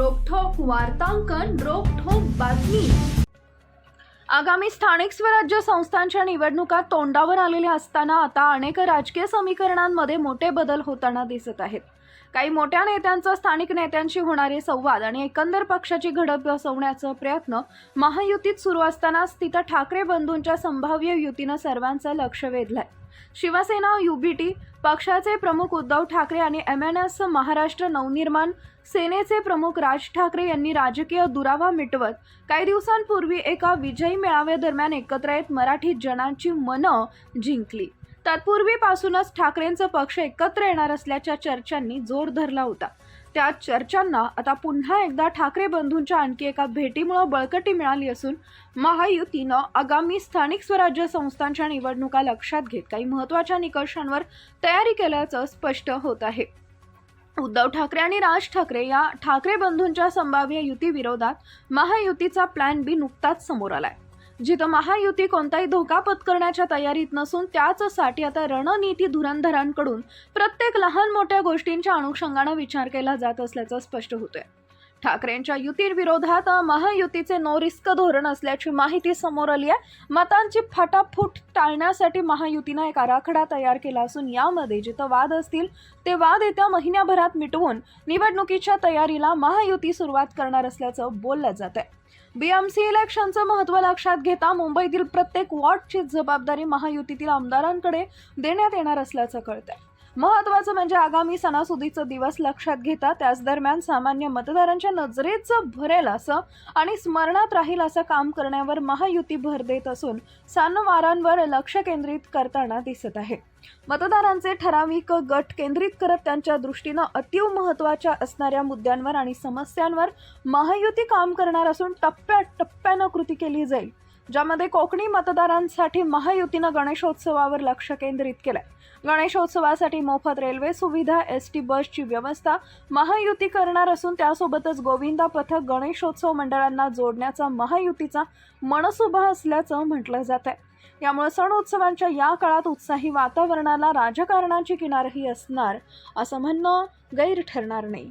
वार्तांकन रोखोक बातमी. आगामी स्थानिक स्वराज्य संस्थांच्या निवडणुका तोंडावर आलेल्या असताना आता अनेक राजकीय समीकरणांमध्ये मोठे बदल होताना दिसत आहेत. काही मोठ्या नेत्यांचा स्थानिक नेत्यांशी होणारे संवाद आणि एकंदर पक्षाची घडप बसवण्याचा प्रयत्न महायुतीत सुरू असतानाच तिथं ठाकरे बंधूंच्या संभाव्य युतीनं सर्वांचं लक्ष वेधलंय. शिवसेना युबीटी पक्षाचे प्रमुख उद्धव ठाकरे आणि M N S Maharashtra Navnirman सेनेचे प्रमुख राज ठाकरे यांनी राजकीय दुरावा मिटवत काही दिवसांपूर्वी एका विजयी मेळाव्यादरम्यान एकत्र येत मराठी जनांची मनं जिंकली. तत्पूर्वीपासूनच ठाकरेंचं पक्ष एकत्र येणार असल्याच्या चर्चांनी जोर धरला होता. त्या चर्चांना आता पुन्हा एकदा ठाकरे बंधूंच्या आणखी एका भेटीमुळे बळकटी मिळाली असून महायुतीनं आगामी स्थानिक स्वराज्य संस्थांच्या निवडणुका लक्षात घेत काही महत्त्वाच्या निकषांवर तयारी केल्याचं स्पष्ट होत आहे. उद्धव ठाकरे आणि राज ठाकरे या ठाकरे बंधूंच्या संभाव्य युतीविरोधात महायुतीचा प्लॅन बी नुकताच समोर आलाय. जिथं महायुती कोणताही धोका पत्करण्याच्या तयारीत नसून त्याचसाठी आता रणनीती धुरंधरांकडून प्रत्येक लहान मोठ्या गोष्टींच्या अनुषंगानं विचार केला जात असल्याचं स्पष्ट होतंय. ठाकरेंच्या युतीविरोधात महायुतीचे नो रिस्क धोरण असल्याची माहिती समोर आली आहे. मतांची फाटाफूट टाळण्यासाठी महायुतीनं एक आराखडा तयार केला असून यामध्ये जिथं वाद असतील ते वाद येत्या महिन्याभरात मिटवून निवडणुकीच्या तयारीला महायुती सुरुवात करणार असल्याचं बोललं जात आहे. बीएमसी इलेक्शनचं महत्त्व लक्षात घेता मुंबईतील प्रत्येक वॉर्डची जबाबदारी महायुतीतील आमदारांकडे देण्यात येणार असल्याचं कळतंय. महत्त्वाचं म्हणजे आगामी सणासुदीचा दिवस लक्षात घेता त्याच दरम्यान सामान्य मतदारांच्या नजरेचं भरेल असं आणि स्मरणात राहील असं काम करण्यावर महायुती भर देत असून सणवारांवर लक्ष केंद्रित करताना दिसत आहे. मतदारांचे ठराविक गट केंद्रित करत त्यांच्या दृष्टीनं अतीव महत्त्वाच्या असणाऱ्या मुद्द्यांवर आणि समस्यांवर महायुती काम करणार असून टप्प्या टप्प्यानं कृती केली जाईल. ज्यामध्ये कोकणी मतदारांसाठी महायुतीनं गणेशोत्सवावर लक्ष केंद्रित केलंय. गणेशोत्सवासाठी मोफत रेल्वे सुविधा एस टी बसची व्यवस्था महायुती करणार असून त्यासोबतच गोविंदा पथक गणेशोत्सव मंडळांना जोडण्याचा महायुतीचा मनसुभा असल्याचं म्हटलं जात आहे यामुळे सण उत्सवांच्या या काळात उत्साही वातावरणाला राजकारणाची किनारही असणार असं म्हणणं गैर ठरणार नाही.